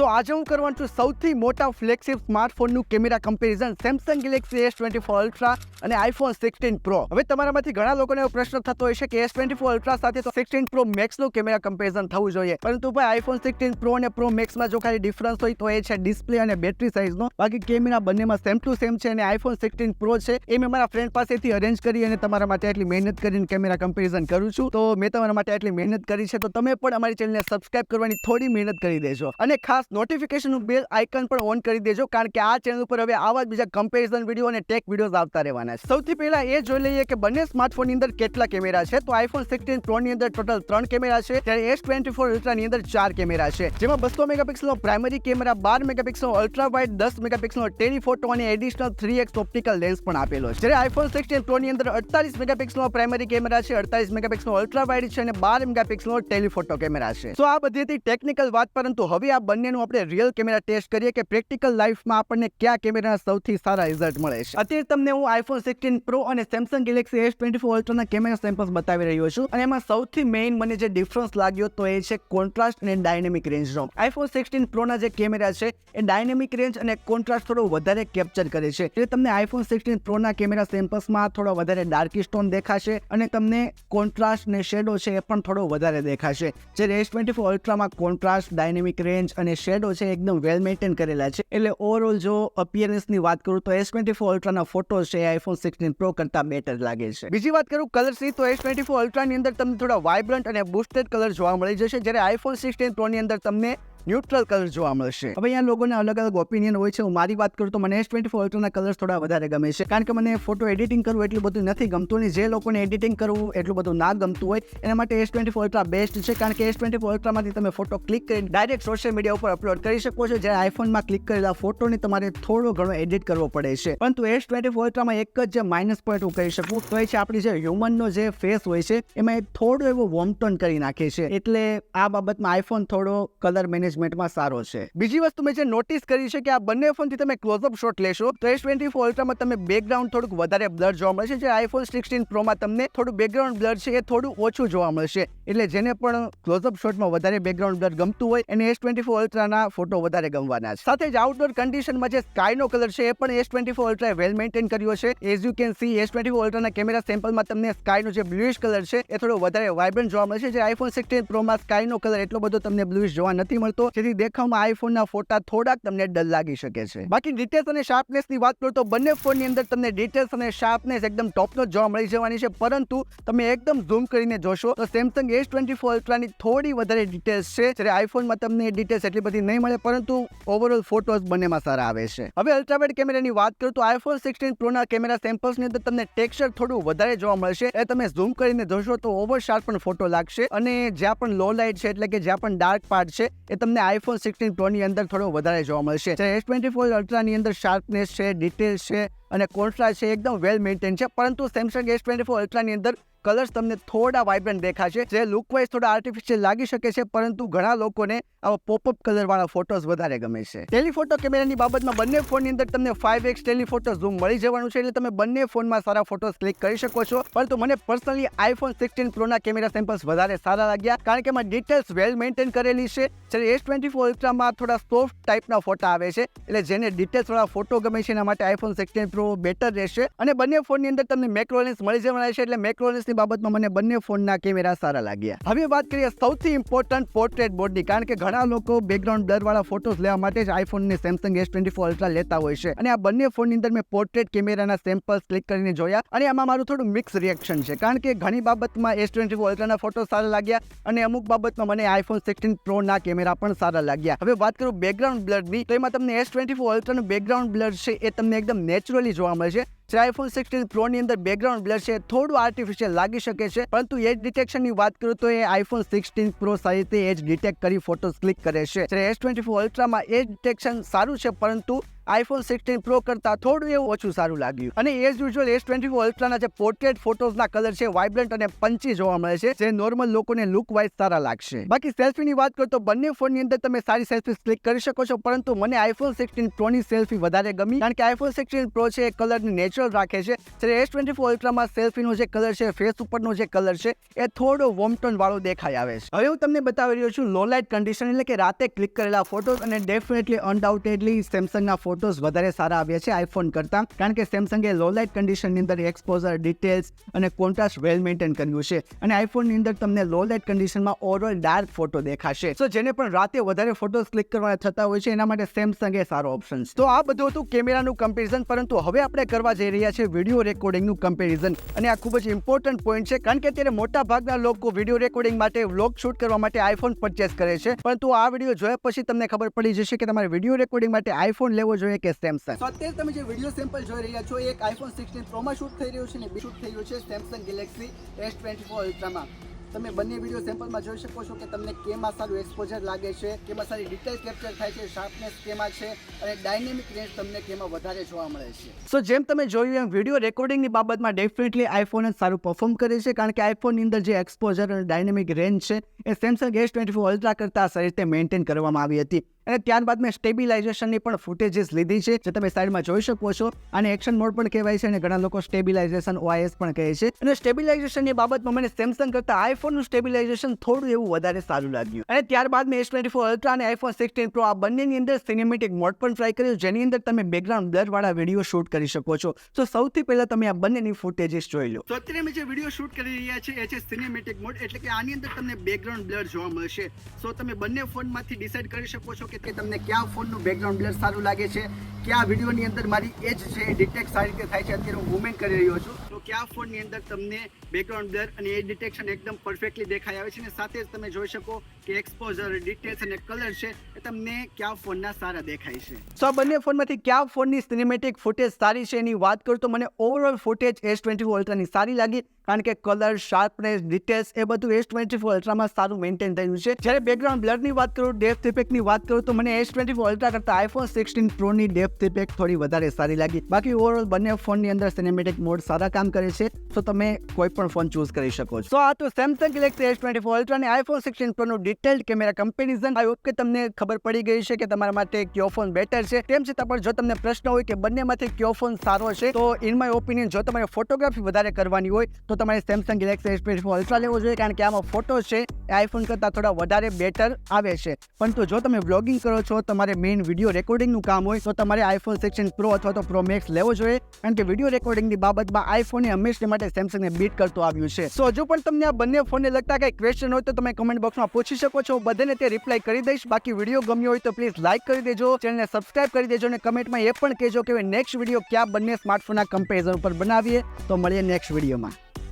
સો આજે હું કરવાનું છું સૌથી મોટા flagship સ્માર્ટફોનનું camera comparison Samsung Galaxy S twenty four Ultra અને આઈફોન સિક્સટીન પ્રો હવે તમારામાંથી ઘણા લોકોને એવો પ્રશ્ન થતો હોય છે કે એસ ટ્વેન્ટી ફોર અલ્ટ્રા સાથે તો સિક્સટીન પ્રો મેક્સનું કેમેરા કમ્પેરિઝન થવું જોઈએ. પરંતુ ભાઈ આઈફોન સિક્સટીન પ્રો અને પ્રો મેક્સમાં જો ખાલી ડિફરન્સ હોય તો એ છે ડિસ્પ્લે અને બેટરી સાઇઝનો બાકી કેમેરા બંનેમાં સેમ ટુ સેમ છે અને આઈફોન સિક્સટીન પ્રો છે. એ મેં મારા ફ્રેન્ડ પાસેથી અરેન્જ કરી અને તમારા માટે આટલી મહેનત કરીને કેમેરા કમ્પેરિઝન કરું છું. તો મેં તમારા માટે આટલી મહેનત કરી છે. તો તમે પણ અમારી ચેનલને સબસ્ક્રાઇબ કરવાની થોડી મહેનત કરી દેજો. અને ખાસ નોટિફિકેશનનું બેલ આઇકન પણ ઓન કરી દેજો, કારણ કે આ ચેનલ ઉપર હવે આવા જ બીજા કમ્પેરિઝન વીડિયો અને ટેક વિડીયોઝ આવતા રહેવાના છે. સૌથી પહેલા એ જોઈ લઈએ કે બંને સ્માર્ટફોનની અંદર કેટલા કેમેરા છે. તો આઈફોન સિક્સટીન પ્રોની અંદર ટોટલ ત્રણ કેમેરા છે. ત્યારે એસ ટ્વેન્ટી ફોર અલ્ટ્રાની અંદર ચાર કેમેરા છે. જેમાં બસો મેગાપિક્સલનો પ્રાઇમરી કેમેરા બાર મેગાપિક્સલનો અલ્ટ્રા વાઇડ દસ મેગાપિક્સલનો ટેલિફોટો અને additional three X optical lens પણ આપેલો છે. જ્યારે આઈફોન સિક્સટીન પ્રોની અંદર અડતાલીસ મેગાપિક્સલનો પ્રાઇમરી કેમેરા છે, અડતાલીસ મેગાપિક્સલનો અલ્ટ્રા વાઇડ છે અને બાર મેગાપિક્સલનો ટેલિફોટો કેમેરા છે. તો આ બધી હતી ટેકનિકલ વાત, પરંતુ હવે આ બંનેનું આપણે રિયલ કેમેરા ટેસ્ટ કરીએ કે પ્રેક્ટિકલ લાઈફમાં આપણને કયા કેમેરાના સૌથી સારા રિઝલ્ટ મળે છે. અત્યારે તમને હું આઈફોન સિક્સટીન પ્રો અને Samsung Galaxy S twenty four અલ્ટ્રાના camera samples બતાવી રહ્યો છું અને એમાં સૌથી મેઇન મને જે ડિફરન્સ લાગ્યો તો એ છે કોન્ટ્રાસ્ટ અને ડાયનેમિક રેન્જનો આઈફોન સિક્સટીન પ્રોના જે કેમેરા છે, એ ડાયનેમિક રેન્જ અને કોન્ટ્રાસ્ટ થોડો વધારે કેપ્ચર કરે છે. એટલે તમને આઈફોન સિક્સટીન પ્રોના કેમેરા સેમ્પલ્સમાં થોડો વધારે ડાર્કી સ્ટોન દેખાશે અને તમને કોન્ટ્રાસ્ટ ને શેડો છે એ પણ થોડો વધારે દેખાશે. જ્યારે એસ ટ્વેન્ટી ફોર અલ્ટ્રામાં કોન્ટ્રાસ્ટ ડાયનેમિક રેન્જ અને શેડો છે એકદમ વેલ મેન્ટેન કરેલા છે. એટલે ઓવરઓલ જો અપિયરન્સની વાત કરું તો એસ ટ્વેન્ટી ફોર અલ્ટ્રાના ફોટો છે આઈફોન સિક્સટીન પ્રો કરતાં બેટર લાગે છે. બીજી વાત કરું કલર્સની તો એસ ટ્વેન્ટી ફોર અલ્ટ્રાની અંદર તમને થોડા વાઇબ્રન્ટ અને બુસ્ટેડ કલર જોવા મળી જશે. જ્યારે આઈફોન સિક્સટીન પ્રોની અંદર તમને ન્યુટ્રલ કલર જોવા મળશે. હવે અહીંયા લોકોને અલગ અલગ ઓપિનિયન હોય છે. હું મારી વાત કરું તો મને એસ ટ્વેન્ટી ફોર અલ્ટ્રાના કલર્સ થોડા વધારે ગમે છે. કારણ કે મને ફોટો એડિટિંગ કરવું એટલું બધું નથી ગમતું અને જે લોકોને એડિટિંગ કરવું એટલું બધું ના ગમતું હોય, એના માટે S twenty four Ultra best છે. કારણ કે એસ ટ્વેન્ટી ફોર અલ્ટ્રામાંથી તમે ફોટો ક્લિક કરી ડાયરેક્ટ સોશિયલ મીડિયા ઉપર અપલોડ કરી શકો છો. જ્યારે આઈફોનમાં ક્લિક કરેલા ફોટોને તમારે થોડો ઘણો એડિટ કરવો પડે છે. પરંતુ એસ ટ્વેન્ટી ફોર અલ્ટ્રામાં એક જ જે માઇનસ પોઈન્ટ હું કહી શકું તો એ છે આપણી જે હ્યુમનનો જે ફેસ હોય છે, એમાં થોડો એવો વોમટોન કરી નાખે છે. એટલે આ બાબતમાં આઈફોન થોડો કલર મેનેજમેન્ટમાં સારો છે. બીજી વસ્તુ મેં જે નોટિસ કરી છે કે આ બંને ફોનથી તમે ક્લોઝઅપ શોટ લેશો, તો એસ ટ્વેન્ટી ફોર અલ્ટ્રામાં તમે બેકગ્રાઉન્ડ થોડુંક વધારે બ્લર જોવા મળશે, જે આઈફોન સિક્સટીન પ્રોમાં તમને થોડું બેકગ્રાઉન્ડ બ્લર છે એ થોડું ઓછું જોવા મળશે. એટલે જેને પણ ક્લોઝઅપ શોટમાં વધારે બેકગ્રાઉન્ડ બ્લર ગમતું હોય, એને એસ ટ્વેન્ટી ફોર અલ્ટ્રાના ફોટો વધારે ગમવાના છે. સાથે જ આઉટડોર કન્ડિશનમાં જે સ્કાયનો કલર છે એ પણ S twenty four Ultra well maintain કર્યો છે. As you can see S twenty four અલ્ટ્રાના camera સેમ્પલમાં તમને સ્કાયનો જે બ્લુઇશ કલર છે એ થોડો વધારે વાઇબ્રન્ટ જોવા મળશે, જે આઈફોન સિક્સટીન પ્રોમાં સ્કાયનો કલર એટલો બધો તમને બ્લુઇશ જોવા નથી મળતો. જેથી દેખાવમાં આઈફોનના ફોટા થોડાક તમને ડલ લાગી શકે છે. બાકી ડિટેલ્સ અને શાર્પનેસની વાત કરું તો બંને ફોનની અંદર તમને ડિટેલ્સ અને શાર્પનેસ એકદમ ટોપનો જોવા મળી જવાની છે. પરંતુ તમે એકદમ ઝૂમ કરીને જોશો તો સેમસંગ એસ ટ્વેન્ટી ફોર અલ્ટ્રાની થોડી વધારે ડિટેલ્સ છે. જ્યારે આઈફોનમાં તમને ડિટેલ્સ એટલી બધી નહીં મળે, પરંતુ ઓવરઓલ ફોટોઝ બંનેમાં સારા આવે છે. હવે અલ્ટ્રાવાઇડ કેમેરાની વાત કરું તો આઈફોન સિક્સટીન પ્રોના કેમેરા સેમ્પલ્સની અંદર તમને ટેક્સચર થોડું વધારે જોવા મળશે. એ તમે ઝૂમ કરીને જોશો તો ઓવર શાર્પ પણ ફોટો લાગશે અને જ્યાં પણ લો લાઇટ છે, એટલે કે જ્યાં પણ ડાર્ક પાર્ટ છે, એ તમને આઈફોન સિક્સટીન પ્રોની અંદર થોડો વધારે જોવા મળશે. જ્યારે એસ ટ્વેન્ટી ફોર અલ્ટ્રાની અંદર શાર્પનેસ છે ડિટેલ્સ છે અને કોન્ટ્રાસ્ટ છે, એકદમ વેલ મેન્ટેન છે. પરંતુ સેમસંગ એસ ટ્વેન્ટી ફોર અલ્ટ્રાની અંદર કલર્સ તમને થોડા વાઇબ્રન્ટ દેખાશે, જે લુક વાઇઝ થોડા આર્ટિફિશિયલ લાગી શકે છે, પરંતુ ઘણા લોકોને આવા પોપઅપ કલર વાળા ફોટોઝ વધારે ગમે છે. ટેલિફોટો કેમેરાની બાબતમાં બંને ફોનની અંદર તમને ફાઈવ એક્સ ટેલિફોટો ઝૂમ મળી જવાનું છે, એટલે તમે બંને ફોનમાં સારા ફોટોઝ ક્લિક કરી શકો છો. પરંતુ મને પર્સનલી આઈફોન સિક્સટીન પ્રોના કેમેરા સેમ્પલ્સ વધારે સારા લાગ્યા, કારણ કે એમાં ડિટેલ્સ વેલ મેન્ટેન કરેલી છે. જ્યારે એસ ટ્વેન્ટી ફોર અલ્ટ્રામાં થોડા સોફ્ટ ટાઈપના ફોટા આવે છે, એટલે જેને ડિટેલ્સ વાળા ફોટો ગમે છે, એના માટે આઈફોન સિક્સટીન પ્રો બેટર રહેશે. અને બંને ફોનની અંદર તમને મેક્રોલેન્સ મળી જવાના છે, એટલે મેક્રો લેન્સની બાબતમાં મને બંને ફોનના કેમેરા સારા લાગ્યા. હવે વાત કરીએ સૌથી ઇમ્પોર્ટન્ટ પોર્ટ્રેટ મોડની કારણ કે ઘણા લોકો બેકગ્રાઉન્ડ બ્લર વાળા ફોટોઝ લેવા માટે જ આઈફોન ને Samsung S twenty four Ultra લેતા હોય છે. અને આ બંને ફોનની અંદર મેં પોર્ટ્રેટ કેમેરાના સેમ્પલ્સ ક્લિક કરીને જોયા અને આમાં મારું થોડું મિક્સ રિએક્શન છે, કારણ કે ઘણી બાબતમાં એસ ટ્વેન્ટી ફોર અલ્ટ્રાના ફોટો સારા લાગ્યા અને અમુક બાબતમાં મને આઈફોન સિક્સટીન પ્રોના કેમેરા પણ સારા લાગ્યા. હવે વાત કરું બેકગ્રાઉન્ડ બ્લરની તો એમાં તમને એસ ટ્વેન્ટી ફોર અલ્ટ્રાનું બેકગ્રાઉન્ડ બ્લર છે એ તમને એકદમ નેચરલી જોવા મળશે. જે આઈફોન સિક્સટીન પ્રોની અંદર બેકગ્રાઉન્ડ બ્લર છે, થોડું આર્ટિફિશિયલ લાગી શકે છે, પરંતુ એજ ડિટેક્શનની વાત કરું તો એ આઈફોન સિક્સટીન પ્રો સારી એજ ડિટેક્ટ કરી ફોટોઝ ક્લિક કરે છે. જ્યારે એસ ટ્વેન્ટી ફોર અલ્ટ્રામાં એજ ડિટેક્શન સારું છે, પરંતુ આઈફોન સિક્સટીન પ્રો કરતા થોડું એવું ઓછું સારું લાગ્યું. અને as usual S twenty four અલ્ટ્રાના જે પોર્ટ્રેટ ફોટોઝના કલર છે વાઇબ્રન્ટ અને પંચી જોવા મળે છે, જે નોર્મલ લોકોને લુક વાઇઝ સારા લાગશે. બાકી સેલ્ફીની વાત કરો તો બંને ફોનની અંદર તમે સારી સેલ્ફી ક્લિક કરી શકો છો, પરંતુ મને આઈફોન સિક્સટીન પ્રોની સેલ્ફી વધારે ગમી, કારણ કે આઈફોન સિક્સટીન પ્રો છે એ કલરને નેચરલ રાખે છે. જ્યારે એસ ટ્વેન્ટી ફોર અલ્ટ્રામાં સેલ્ફીનો જે કલર છે ફેસ ઉપરનો જે કલર છે, એ થોડો વોમટોન વાળો દેખાઈ આવે છે. હવે હું તમને બતાવી રહ્યો છું લો લાઇટ કન્ડિશન એટલે કે રાતે ક્લિક કરેલા ફોટોઝ અને ડેફિનેટલી અનડાઉટેડલી સેમસંગના ફોટોઝ વધારે સારા આવ્યા છે આઈફોન કરતાં, કારણ કે સેમસંગે લો લાઇટ કન્ડિશનની અંદર એક્સપોઝર ડિટેલ્સ અને કોન્ટ્રાસ્ટ વેલ મેન્ટેન કર્યું છે. અને આઈફોનની અંદર તમને લો લાઇટ કન્ડિશનમાં ઓવરઓલ ડાર્ક ફોટો દેખાશે. સો જેને પણ રાતે વધારે ફોટોઝ ક્લિક કરવાના થતા હોય છે, એના માટે સેમસંગ સારો ઓપ્શન તો આ બધું હતું કેમેરાનું કમ્પેરિઝન પરંતુ હવે આપણે કરવા જઈ રહ્યા છે વીડિયો રેકોર્ડિંગનું કમ્પેરિઝન અને આ ખૂબ જ ઇમ્પોર્ટન્ટ પોઈન્ટ છે, કારણ કે અત્યારે મોટા ભાગના લોકો વીડિયો રેકોર્ડિંગ માટે વ્લોગ શૂટ કરવા માટે આઈફોન પરચેસ કરે છે. પરંતુ આ વીડિયો જોયા પછી તમને ખબર પડી જશે કે તમારે વીડિયો રેકોર્ડિંગ માટે આઈફોન લેવો જોઈએ કે સેમસંગ? તો અત્યારે તમે જે વીડિયો સેમ્પલ જોઈ રહ્યા છો એક આઈફોન સિક્સટીન પ્રોમાં શૂટ થઈ રહ્યું છે ને બી શૂટ થઈ રહ્યું છે Samsung Galaxy S twenty four અલ્ટ્રામાં તમે બંને વીડિયો સેમ્પલમાં જોઈ શકો છો કે તમને કેમાં સારું એક્સપોઝર લાગે છે કેમાં સારી ડિટેલ કેપ્ચર થાય છે શાર્પનેસ કેમાં છે અને ડાયનેમિક રેન્જ તમને કેમાં વધારે જોવા મળે છે. સો જેમ તમે જોયું એમ વીડિયો રેકોર્ડિંગની બાબતમાં ડેફિનેટલી આઈફોન જ સારું પરફોર્મ કરે છે કારણ કે આઈફોનની અંદર જે એક્સપોઝર અને ડાયનેમિક રેન્જ છે એ Samsung S twenty four ultra કરતાં સારી રીતે મેન્ટેન કરવામાં આવી હતી. અને ત્યારબાદ મેં સ્ટેબિલાઇઝેશનની પણ ફૂટેજીસ લીધી છે, જે તમે સાઈડમાં જોઈ શકો છો. અને એક્શન મોડ પણ કહેવાય છે અને ઘણા લોકો સ્ટેબિલાઇઝેશન ઓઆઈએસ પણ કહે છે. અને સ્ટેબિલાઇઝેશનની બાબતમાં મને સેમસંગ કરતાં આઈફોનનું સ્ટેબિલાઇઝેશન થોડું એવું વધારે સારું લાગ્યું. અને ત્યારબાદ મેં એસ ટ્વેન્ટી ફોર અલ્ટ્રા અને આઈફોન સિક્સટીન પ્રો આ બંનેની અંદર સિનેમેટિક મોડ પણ ટ્રાય કર્યું, જેની અંદર તમે બેકગ્રાઉન્ડ બ્લરવાળા વીડિયો શૂટ કરી શકો છો. તો સૌથી પહેલા તમે આ બંનેની ફૂટેજીસ જોઈ લો. તો અત્યારે અમે જે વીડિયો શૂટ કરી રહ્યા છે એ છે સિનેમેટિક મોડ એટલે કે આની અંદર તમને બેકગ્રાઉન્ડ બ્લર જોવા મળશે. સો તમે બંને ફોનમાંથી ડિસાઈડ કરી શકો છો કે તે તમને કયા ફોનનું બેકગ્રાઉન્ડ બ્લર સારું લાગે છે, કયા વિડીયોની અંદર મારી એજ છે એ ડિટેક્ટ સારી રીતે થાય છે, અત્યારે હું મુવમેન્ટ કરી રહ્યો છું. તો કયા ફોનની અંદર તમને બેકગ્રાઉન્ડ બ્લર અને એ ડિટેક્શન એકદમ પરફેક્ટલી દેખાઈ આવે છે અને સાથે જ તમે જોઈ શકો કે એક્સપોઝર ડિટેલ્સ અને કલર છે એ તમને કયા ફોનના સારા દેખાય છે. સો આ બંને ફોનમાંથી કયા ફોનની સિનેમેટિક ફૂટેજ સારી છે એની વાત કરું તો મને ઓવરઓલ ફૂટેજ એસ ટ્વેન્ટી અલ્ટ્રાની સારી લાગી. કારણ કે કલર શાર્પનેસ ડિટેલ્સ એ બધું એસ ટ્વેન્ટી ફોર અલ્ટ્રામાં સારું મેન્ટેન થયું છે. જ્યારે બેકગ્રાઉન્ડ બ્લરની વાત કરું ડેપ્થ ઇફેક્ટની વાત કરું, તો મને એસ ટ્વેન્ટી ફોર અલ્ટ્રા કરતાં આઈફોન સિક્સટીન પ્રોની ડેપ્થ ઇફેક્ટ થોડી વધારે સારી લાગી. બાકી ઓવરઓલ બંને ફોનની અંદર સિનેમેટિક મોડ સારા કામ કરે છે. તો તમે કોઈ પણ ફોન ચૂઝ કરી શકો છો. આ તો Samsung Galaxy S twenty four ultra અને iPhone sixteen પ્રોનું detailed camera comparison I hope કે તમને ખબર પડી ગઈ છે કે તમારા માટે કયો ફોન બેટર છે. તેમ છતાં પણ જો તમને પ્રશ્ન હોય કે બંનેમાંથી કયો ફોન સારો છે, તો ઇન માય ઓપિનિયન જો તમારે ફોટોગ્રાફી વધારે કરવાની હોય તો તમારે Samsung Galaxy S twenty four ultra લેવો જોઈએ, કારણ કે આમાં ફોટો છે, એ આઈફોન કરતાં થોડા વધારે બેટર આવે છે. પરંતુ જો તમે વ્લોગિંગ કરો છો, તમારે મેઇન વીડિયો રેકોર્ડિંગનું કામ હોય, તો તમારે આઈફોન સિક્સટીન પ્રો અથવા તો પ્રો મેક્સ લેવો જોઈએ, કારણ કે વીડિયો રેકોર્ડિંગની બાબતમાં આઈફોને હંમેશા માટે સેમસંગને બીટ કરતો આવ્યું છે. સો હજુ પણ તમને આ બંને ફોનને લગતા કંઈ ક્વેશ્ચન હોય તો તમે કમેન્ટ બોક્સમાં પૂછી શકો છો. બધાને તે રિપ્લાય કરી દઈશ. બાકી વીડિયો ગમ્યો હોય તો પ્લીઝ લાઇક કરી દેજો ચેનલને સબસ્ક્રાઇબ કરી દેજો, અને કમેન્ટમાં એ પણ કહેજો કે નેક્સ્ટ વીડિયો ક્યાં બંને સ્માર્ટફોનના કમ્પેરિઝન ઉપર બનાવીએ. તો મળીએ નેક્સ્ટ વિડીયોમાં